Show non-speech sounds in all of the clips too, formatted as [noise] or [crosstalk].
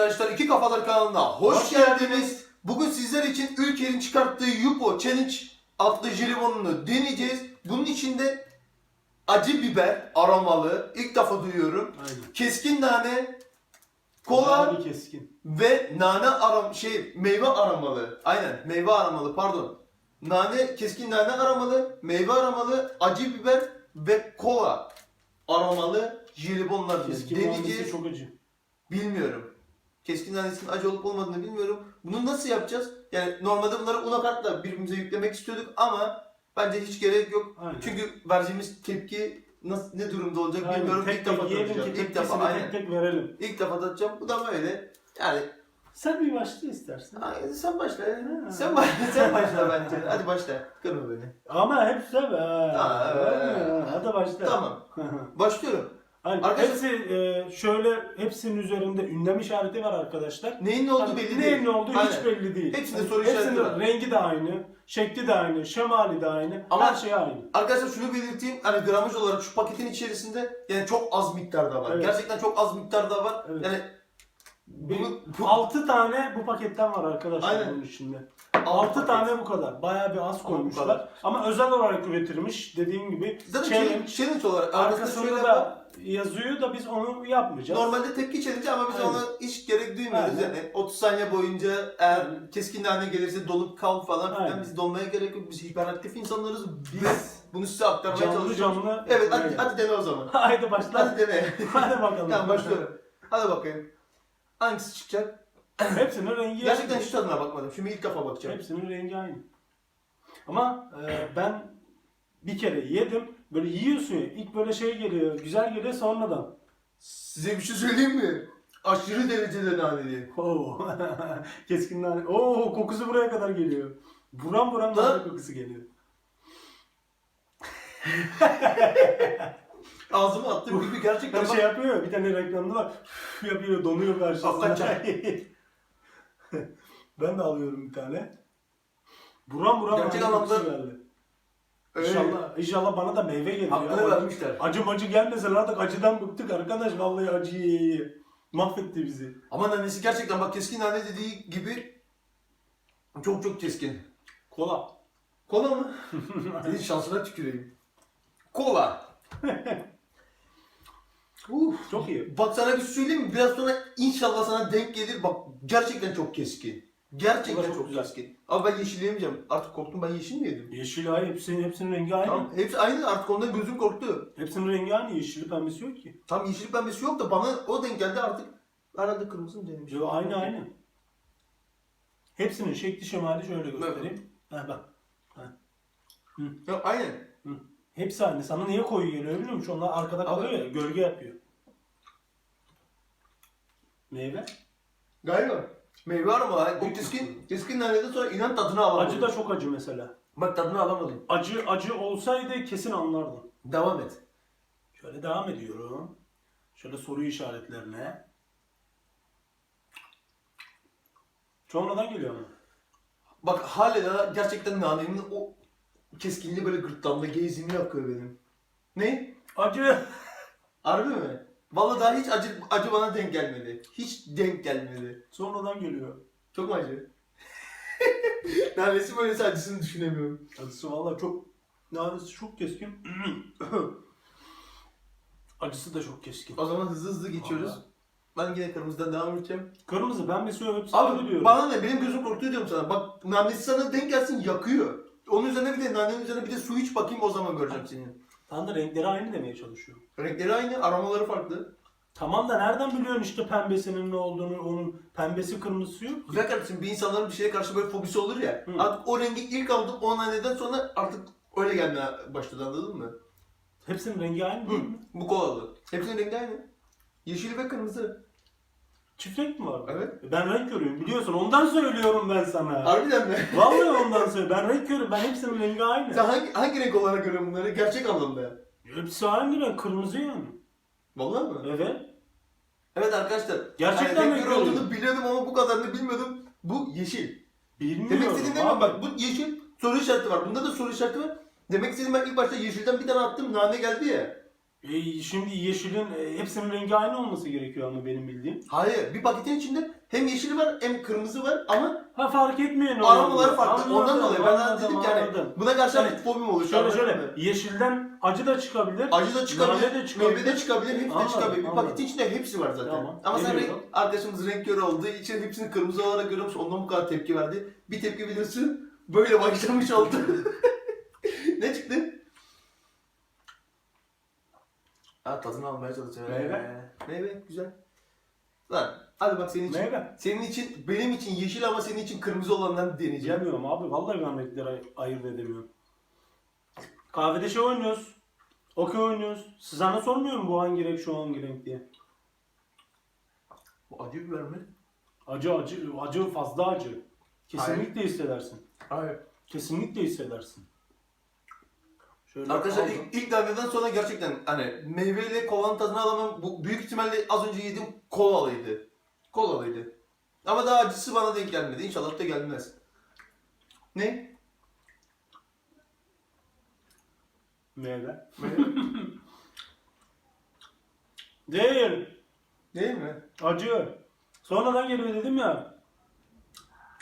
arkadaşlar iki Kafalar kanalına hoş, Hoş geldiniz. Bugün sizler için Ülker'in çıkarttığı Yupo Challenge adlı jelibonunu deneyeceğiz. Bunun içinde acı biber aromalı ilk defa duyuyorum. Aynen. Keskin nane, kola keskin. ve nane arom şey meyve aromalı. Aynen meyve aromalı pardon. Nane keskin nane aromalı, meyve aromalı, acı biber ve kola aromalı jelibonlar Keskin deneyeceğiz. manisi çok acı. Bilmiyorum. Keskin nanesinin acı olup olmadığını bilmiyorum. Bunu nasıl yapacağız? Yani normalde bunları unakartla birbirimize yüklemek istiyorduk ama bence hiç gerek yok. Aynen. Çünkü vereceğimiz tepki nasıl ne durumda olacak Aynen. bilmiyorum. Tek İlk tek defa ki İlk defa aynen. tek tek verelim. İlk defa tadacağım. Bu da böyle. Yani Sen bir başla istersen. ay, sen başla. Ha. Sen başla, [laughs] sen başla bence. Hadi başla. Kırma beni. Ama hep tabi. Aa, evet. Hadi başla. Tamam. [laughs] Başlıyorum. Aynen. Arkadaşlar- Hepsi e, şöyle hepsinin üzerinde ünlem işareti var arkadaşlar. Neyin ne olduğu Hani belli neyin değil. ne olduğu Aynen. hiç belli değil. Hepsinde Hani soru işareti hepsinin var. rengi de aynı, şekli de aynı, şemali de aynı. Ama- her şey aynı. Arkadaşlar şunu belirteyim. Hani gramaj olarak şu paketin içerisinde yani çok az miktarda var. Evet. Gerçekten çok az miktarda var. Evet. Yani Bir- bu, 6 tane bu paketten var arkadaşlar Aynen. bunun içinde. altı 6 paket. tane bu kadar. Bayağı bir az koymuşlar. kadar. Ama özel olarak üretilmiş dediğim gibi. Zaten challenge. challenge, challenge olarak arkasında şöyle var. da yazıyor da biz onu yapmayacağız. Normalde tepki challenge ama biz Aynen. ona hiç gerek duymuyoruz. Aynen. Yani 30 saniye boyunca eğer Aynen. keskin nane gelirse dolup kal falan filan Aynen. biz dolmaya gerek yok. Biz hiperaktif insanlarız. Biz bunu size aktarmaya canlı çalışıyoruz. canlı. Evet hadi, Aynen. hadi dene o zaman. [laughs] Haydi başla. Hadi dene. Hadi bakalım. tamam başlıyorum. Hadi bakayım. Hangisi çıkacak? Hepsinin rengi Gerçekten aynı. hiç tadına bakmadım. Şimdi ilk defa bakacağım. Hepsinin rengi aynı. Ama e, ben bir kere yedim. Böyle yiyorsun ya. İlk böyle şey geliyor. Güzel geliyor sonradan. Size bir şey söyleyeyim mi? Aşırı derecede naneli. Oo. [laughs] Keskin nane. Oo kokusu buraya kadar geliyor. Buram buram nane kokusu geliyor. [laughs] Ağzıma attığım gibi gerçekten bak. şey yapıyor ya, bir tane reklamda var. Yapıyor, donuyor karşısında. Hakikaten. [laughs] ben de alıyorum bir tane. Buram buram Gerçek kokusu anlamda- geldi. Öyle. İnşallah, inşallah bana da meyve gelir. Hakkını ya. vermişler. Acı macı gelmesin artık acıdan bıktık arkadaş. Vallahi acı ye. Mahvetti bizi. Ama nanesi gerçekten bak keskin nane dediği gibi çok çok keskin. Kola. Kola mı? [laughs] Senin şansına tüküreyim. Kola. [laughs] Uf. Çok iyi. Bak sana bir şey söyleyeyim mi? Biraz sonra inşallah sana denk gelir. Bak gerçekten çok keskin. Gerçekten çok, çok güzel. keskin. Ama ben yeşil yemeyeceğim. Artık korktum ben yeşil mi yedim? Yeşil ay hepsinin, hepsinin rengi aynı. Tamam. Hepsi aynı artık ondan gözüm korktu. Hepsinin rengi aynı. Yeşili pembesi yok ki. Tam yeşil pembesi yok da bana o denk geldi artık. Herhalde kırmızı mı denemiş? Yo, aynı aynı. Hepsinin şekli şemali şöyle göstereyim. Ha bak. Ya, aynen. Hepsi aynı. Sana niye koyu geliyor biliyor musun? Onlar arkada kalıyor ya, gölge yapıyor. Meyve. Galiba. Meyve var ama o keskin, keskin naneden sonra inan tadını alamadım. Acı da çok acı mesela. Bak tadını alamadım. Acı acı olsaydı kesin anlardın. Devam et. Şöyle devam ediyorum. Şöyle soru işaretlerine. Sonradan geliyor ama. Bak hala gerçekten nanenin o keskinliği böyle gırtlağımda gezini yakıyor benim. Ne? Acı. [laughs] Harbi mi? Vallahi daha hiç acı, acı bana denk gelmedi. Hiç denk gelmedi. Sonradan geliyor. Çok mu acı? [laughs] Nanesi böylesi acısını düşünemiyorum. Acısı valla çok nanesi çok keskin. [clears throat] Acısı da çok keskin. O zaman hızlı hızlı geçiyoruz. Vallahi. Ben yine kırmızıdan devam edeceğim. Kırmızı ben hepsini hepsini Abi biliyorum. bana ne? Benim gözüm korkuyor diyorum sana. Bak nanesi sana denk gelsin yakıyor. Onun üzerine bir de nanenin üzerine bir de su iç bakayım o zaman göreceğim seni. Tam da renkleri aynı demeye çalışıyor. Renkleri aynı, aromaları farklı. Tamam da nereden biliyorsun işte pembesinin ne olduğunu, onun pembesi kırmızısı yok. Güzel kardeşim bir insanların bir şeye karşı böyle fobisi olur ya. Hı. Artık o rengi ilk aldım o naneden sonra artık öyle gelmeye başladı anladın mı? Hepsinin rengi aynı değil mi? Bu kolalı. Hepsinin rengi aynı. Yeşil ve kırmızı. Çift renk mi var? Evet. Ben renk görüyorum biliyorsun ondan söylüyorum ben sana. Harbiden mi? [laughs] Vallahi ondan söylüyorum. Ben renk görüyorum. Ben hepsinin rengi aynı. Sen hangi, hangi renk olarak görüyorsun bunları? Gerçek anlamda. Hepsi aynı renk. Kırmızı yani. Vallahi mı? Evet. Evet arkadaşlar. Gerçekten mi renk körü olduğunu biliyordum ama bu kadarını bilmiyordum. Bu yeşil. Bilmiyorum. Demek istediğim ne mi? abi. Bak bu yeşil soru işareti var. Bunda da soru işareti var. Demek istediğim ben ilk başta yeşilden bir tane attım nane geldi ya. E, şimdi yeşilin e, hepsinin rengi aynı olması gerekiyor ama benim bildiğim. Hayır bir paketin içinde hem yeşili var hem kırmızı var ama Ha fark etmiyor ne olduğunu. farklı. Ondan dolayı ben anladım, dedim ki anladım. buna karşı Yani bir fobim oluştu. Şöyle şöyle yeşilden acı da çıkabilir. Acı da çıkabilir, Nane de çıkabilir. meyve de çıkabilir, hepsi de çıkabilir. Bir paketin içinde hepsi var zaten. Tamam. Ama sen renk, arkadaşımız renk körü olduğu için hepsini kırmızı olarak görüyormuş. Ondan bu kadar tepki verdi. Bir tepki bilirsin, böyle başlamış oldu. [laughs] ne çıktı? Ha tadını almaya çalışacağım. Meyve. Meyve, güzel. Lan hadi bak senin için. Meyve. Senin için, benim için yeşil ama senin için kırmızı olandan deneyeceğim. Yemiyorum abi. Vallahi ben renkleri ay- ayırt edemiyorum. Kahvede şey oynuyoruz. Okey oynuyoruz. Sana sormuyor mu bu hangi renk şu hangi renk diye? Bu acı biber mi? Acı acı acı fazla acı. Kesinlikle hissedersin. Hayır. Kesinlikle hissedersin. Şöyle Arkadaşlar aldım. ilk, ilk denemeden sonra gerçekten hani meyveyle kolanın tadını alamam. Bu büyük ihtimalle az önce yediğim kolalıydı. Kolalıydı. Ama daha acısı bana denk gelmedi. İnşallah da gelmez. Ne? meyve. [laughs] Değil. Değil mi? Acı. Sonradan geliyor dedim ya.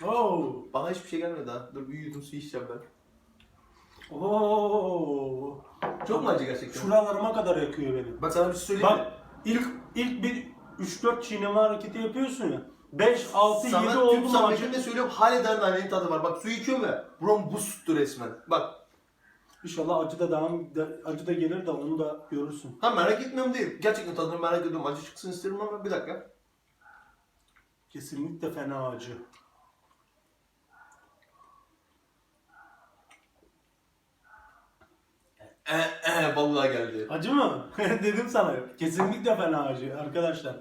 Oo. Bana hiçbir şey gelmedi daha. Dur bir yudum su içeceğim ben. Oo. Çok mu acı gerçekten? Şuralarıma kadar yakıyor beni. Bak sana bir şey söyleyeyim mi? Bak ilk ilk bir 3-4 çiğneme hareketi yapıyorsun ya. 5, 6, 7 Sana oldu tüm mu acı? samimiyetimle söylüyorum hala nanenin tadı var. Bak su içiyorum ya. Buram buz tuttu resmen. Bak. İnşallah acı da devam de- acı da gelir de onu da görürsün. Ha merak etmiyorum değil. Gerçekten tadını merak ediyorum. Acı çıksın isterim ama bir dakika. Kesinlikle fena acı. E, e, [clears throat] vallahi geldi. Acı mı? [laughs] Dedim sana. Kesinlikle fena acı arkadaşlar.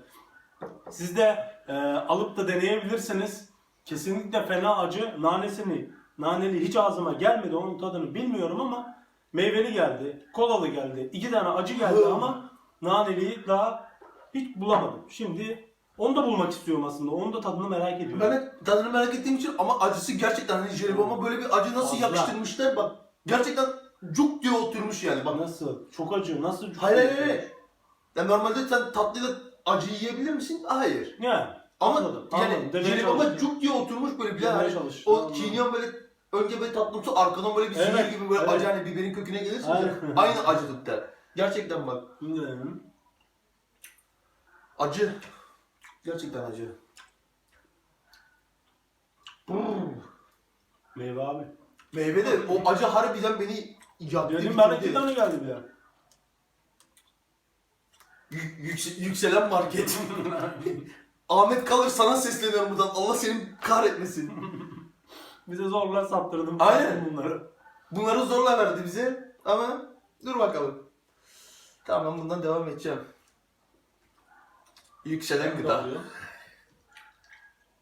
Siz de e, alıp da deneyebilirsiniz. Kesinlikle fena acı. Nanesini, naneli hiç ağzıma gelmedi. Onun tadını bilmiyorum ama meyveli geldi. Kolalı geldi. iki tane acı geldi ama naneliyi daha hiç bulamadım. Şimdi onu da bulmak istiyorum aslında. Onun da tadını merak ediyorum. Ben de tadını merak ettiğim için ama acısı gerçekten hani jelibonuma böyle bir acı nasıl Fazla. yakıştırmışlar bak. Gerçekten cuk oturmuş yani bak. Nasıl? Çok acı. Nasıl? Hayır hayır hayır. Ya normalde sen tatlıyla acı yiyebilir misin? Hayır. Ya. Ama Anladım, yani anladım. Demeye cuk diye oturmuş böyle bir Demeye yani çalışıyorum, o anladım. böyle önce böyle tatlımsı arkadan böyle bir Evet, zehir gibi böyle evet. acı hani biberin köküne gelirsin ya. Aynen. [laughs] Aynı acılıkta. Gerçekten bak. Bilmiyorum. Acı. Gerçekten acı. Meyve abi. Meyve de o acı harbiden beni yaktı. Dedim bitirdi. ben iki tane geldi bir Yük- yükse- yükselen market. [laughs] Ahmet Kalır sana sesleniyorum buradan. Allah seni kahretmesin. [laughs] Bize zorla saptırdım. Aynen. bunları. Bunları zorla verdi bize. Ama dur bakalım. Tamam ben bundan devam edeceğim. Yükselen gıda. alıyorum.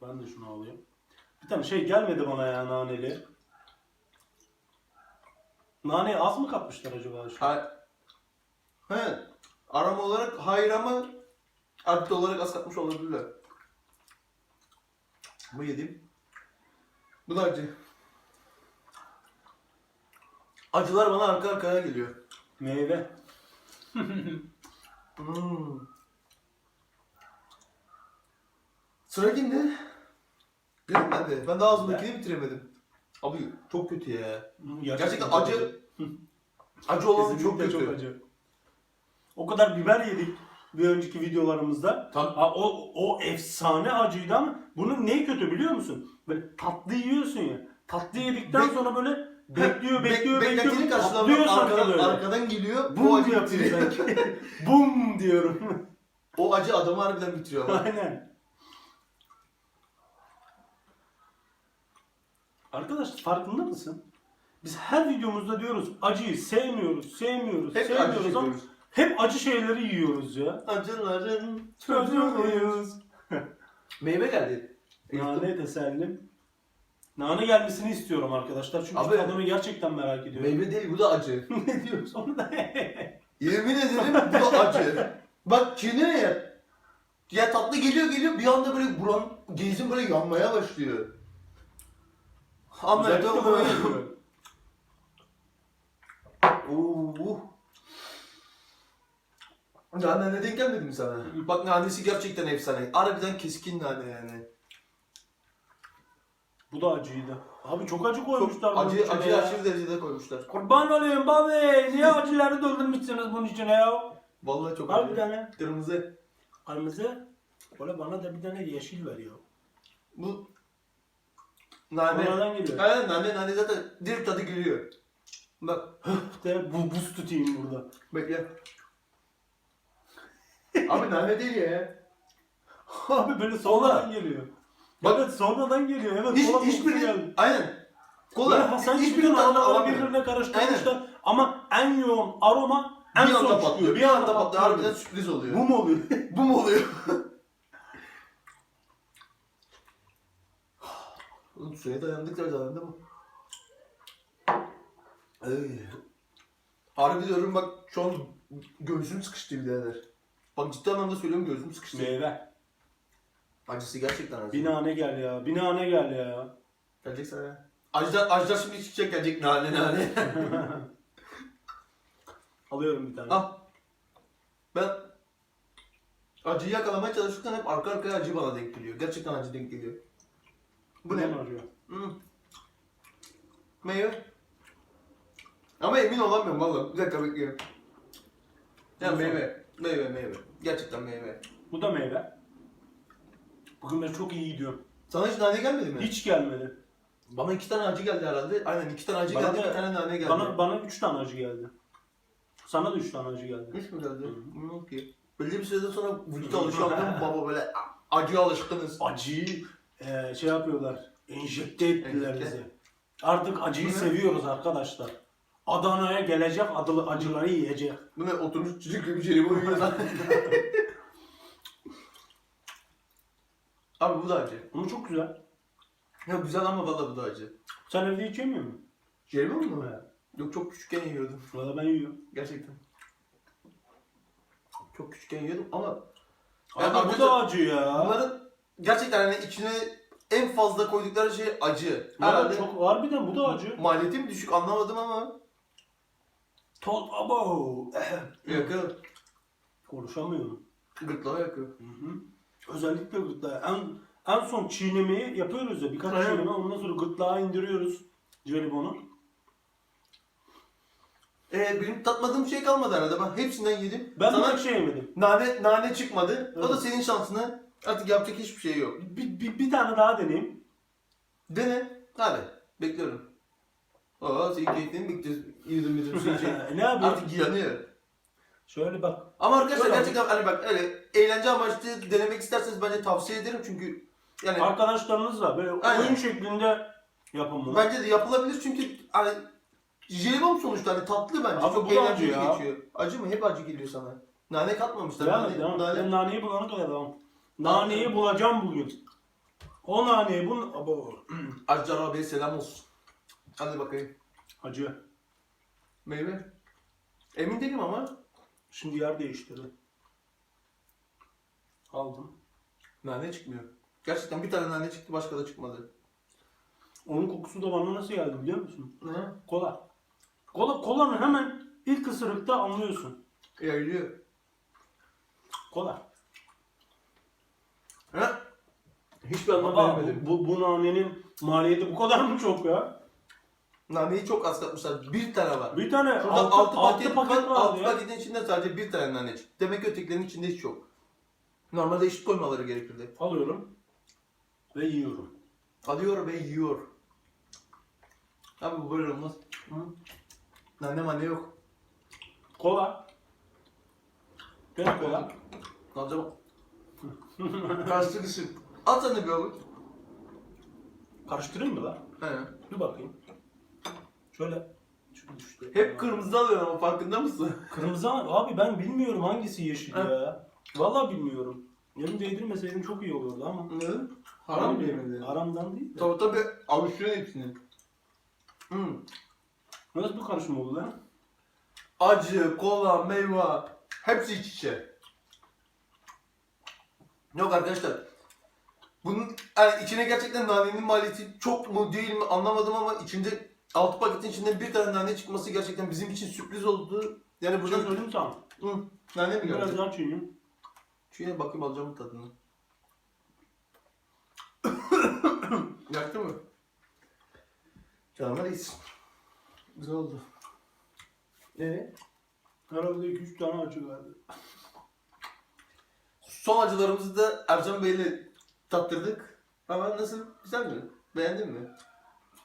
Ben de şunu alayım. Bir tane şey gelmedi bana ya naneli. Naneye az mı katmışlar acaba? şu? Ha. He. Arama olarak hayır ama adlı olarak az katmış olabilirler. Bu yedim. Bu da acı. Acılar bana arka arkaya geliyor. Meyve. [laughs] Hmm. Sıra kimde? Benim ben de. Ben daha ağzımdakini bitiremedim. Abi çok kötü ya. Gerçekten çok acı. [laughs] Acı olan çok kötü. çok acı. O kadar biber yedik bir önceki videolarımızda. Tam Ha, o, o efsane acıydı ama bunun neyi kötü biliyor musun? Böyle tatlı yiyorsun ya. Tatlı yedikten Bek- sonra böyle bekliyor, Bek- bekliyor, beklentinin bekliyor. Patlıyor sanki Arkadan, böyle. arkadan geliyor. Bum acı yapıyor sanki. [laughs] Bum diyorum. o acı adamı harbiden bitiriyor. Aynen. Arkadaş farkında mısın? Biz her videomuzda diyoruz acıyı sevmiyoruz, sevmiyoruz, Hep acı sevmiyoruz ama çekiyoruz. hep acı şeyleri yiyoruz ya. Acıların Çocuğuyuz. Meyve geldi. Nane tesellim. Nane gelmesini istiyorum arkadaşlar çünkü Abi- tadını gerçekten merak ediyorum. Meyve değil bu da acı. [laughs] ne diyoruz onu da. Yemin ederim bu da acı. Bak çiğniyor ya. Ya tatlı geliyor geliyor bir anda böyle buran gezin böyle yanmaya başlıyor. Ahmet Özellikle. Oo. Nane denk gelmedi mi sana? Bak nanesi gerçekten efsane. Harbiden keskin nane yani. Bu da acıydı. Abi çok acı koymuşlar bunun acı, içine acı ya. aşırı derecede koymuşlar. Kurban olayım babi. Niye acıları doldurmuşsunuz bunun içine ya? Vallahi çok Al bir acı. tane. Kırmızı. Kırmızı. Böyle bana da bir tane yeşil ver ya. Bu nane. Sonradan geliyor. Aynen nane nane zaten direkt tadı geliyor. Bak İşte bu buz tutayım burada. bekle. Abi nane değil ya. Abi böyle sonradan geliyor. Bak- evet sonradan geliyor. Evet Hiç, kola hiçbirini, geldi. aynen. Böyle Kola. Hasan hiçbirini hiçbir tadını aromaları alamıyorum. birbirine karıştırmışlar. Ama en yoğun aroma en bir son anda patlıyor. Bir anda patlıyor. Harbiden sürpriz oluyor. Bu mu oluyor? Bu mu oluyor? [laughs] Oğlum suya dayandıkça dayandı mı? Ay. Harbi diyorum bak şu an göğsüm sıkıştı birader. Bak ciddi anlamda söylüyorum göğsüm sıkıştı. Meyve. Acısı gerçekten acı. Bir nane gel ya. Bir nane gel ya. Gelecek sana. Acılar, acılar şimdi çıkacak gelecek nane nane. [laughs] Alıyorum bir tane. Al. Ben acıyı yakalamaya çalışırken hep arka arkaya acı bana denk geliyor. Gerçekten acı denk geliyor. Bu ne? Arıyor. Hmm. Meyve. Ama emin olamıyorum valla. Bir dakika bekliyorum. Ya Nasıl? meyve. Meyve meyve. Gerçekten meyve. Bu da meyve. Bugün ben çok iyi gidiyorum. Sana hiç nane gelmedi mi? Hiç gelmedi. Bana iki tane acı geldi herhalde. Aynen iki tane acı Bana geldi, da- bir tane nane geldi. Bana bana üç tane acı geldi. Sana da üç tane acı geldi. Üç mü geldi? Bilmiyorum ki. Belli bir süreden sonra vücuda alışıyor anladın mı baba böyle acıya alışkınız. Acıyı e, şey yapıyorlar. Enjekte ettiler Enjekte. bize. Artık acıyı Bu ne? seviyoruz arkadaşlar. Adana'ya gelecek adılı acıları yiyecek. Bu ne oturmuş çocuk gibi jelibon yiyor zaten. Abi bu da acı. Ama çok güzel. Ya güzel ama valla bu da acı. Sen evde hiç yemiyor musun? Jelibon mu? Yok çok küçükken yiyordum. Valla ben yiyorum. Gerçekten. Çok küçükken yiyordum ama Abi Ya bu arkadaşlar, da acı ya. bunların gerçekten hani içine en fazla koydukları şey acı. Valla Herhalde çok harbiden bu da acı. maliyeti mi düşük anlamadım ama Tol abo. [clears throat] yakın. Konuşamıyorum. Gırtlağa yakın. Hı hı. Özellikle gırtlağı. En, en son çiğnemeyi yapıyoruz ya. Birkaç Aynen. çiğneme ondan sonra gırtlağa indiriyoruz. Jelibonu. Ee, benim tatmadığım şey kalmadı herhalde. Ben hepsinden yedim. Ben Sana tek şey yemedim. nane, nane çıkmadı. O da Evet. senin şansına. Artık yapacak hiçbir şey yok. Bir, bir, bir tane daha deneyeyim. Dene. Hadi. Bekliyorum. Oo senin keyfini bekliyoruz. Yedim yedim şey [laughs] şey. ne yapayım? Artık yanıyor. Şöyle bak. Ama arkadaşlar Böyle gerçekten hani bak öyle eğlence amaçlı denemek isterseniz bence tavsiye ederim çünkü yani Arkadaşlarınızla böyle Aynen. oyun şeklinde yapın bunu. bence de yapılabilir çünkü hani jelibon sonuçta hani tatlı bence Abi çok bu da eğlenceli acı ya. geçiyor. Acı mı? Hep acı geliyor sana. Nane katmamışlar. Devam nane, devam et. nane- Ben naneyi bulana kadar devam. Naneyi bulacağım bugün. O naneyi bul... Abo. [clears throat] Accar abiye selam olsun. Hadi bakayım. Acı. Meyve. Emin değilim ama Şimdi yer değiştirdi. Aldım. nane çıkmıyor. Gerçekten bir tane nane çıktı başka da çıkmadı. Onun kokusu da bana nasıl geldi biliyor musun? Ne? Kola. Kola kolanın hemen ilk ısırıkta anlıyorsun. Yayılıyor. Kola. Ha? Hiçbir anlam veremedim. bu, bu, nanenin maliyeti bu kadar mı çok ya? Naneyi çok az katmışlar. Bir tane var. Bir tane Şurada altı, altı, altı paket, paket, var. Altı ya. paketin içinde sadece bir tane nane çıktı. Demek ki ötekilerin içinde hiç yok. Normalde eşit koymaları gerekirdi. Alıyorum ve yiyorum. Alıyor ve yiyor. Abi bu böyle olmaz. Hı? Nane mane yok. Kola. Gene kola. Alacağım. [laughs] Karşılıklı At de bir avuç. Karıştırayım mı la? He. Dur bakayım. Şöyle. Şöyle düştü. Hep kırmızı alıyorsun ama farkında mısın? [laughs] Kırmızı abi ben bilmiyorum hangisi yeşil ya. Vallahi bilmiyorum. Yarın değdirmeseydim çok iyi olurdu ama. Ne? Haram mı yemedin? Haramdan değil de. Tabii tabii avuçluyorsun hepsini. Hmm. Nasıl bir karışım oldu lan? Acı, kola, meyve hepsi iç içe. Yok arkadaşlar. Bunun yani içine gerçekten nanenin maliyeti çok mu değil mi anlamadım ama içinde altı paketin içinde bir tane nane çıkması gerçekten bizim için sürpriz oldu. Yani Burada burada söyleyeyim sana. Hı, nane mi Biraz geldi? daha çiğneyim. Şuraya bakayım alacağım tadını. [coughs] Yaktı mı? Canıma değilsin. Güzel oldu. Ee? Herhalde 2-3 tane acı geldi. Son acılarımızı da Ercan Bey'le tattırdık. Ama nasıl? Güzel mi? Beğendin mi?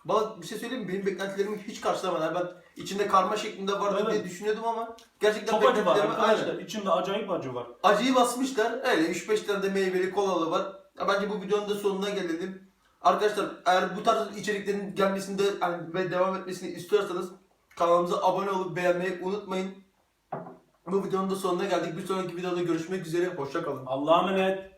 Bana bir şey söyleyeyim mi? Benim beklentilerimi hiç karşılamadı. Yani ben içinde karma şeklinde vardı Evet. diye düşünüyordum ama gerçekten Çok acı var beklentilerime- arkadaşlar. Aynen. İçinde acayip acı var. Acıyı basmışlar. Öyle 3-5 tane de meyveli kolalı var. Ya bence bu videonun da sonuna gelelim. Arkadaşlar eğer bu tarz içeriklerin gelmesini de hani ve devam etmesini istiyorsanız kanalımıza abone olup beğenmeyi unutmayın. Bu videonun da sonuna geldik. Bir sonraki videoda görüşmek üzere. Hoşça kalın. Allah'a emanet.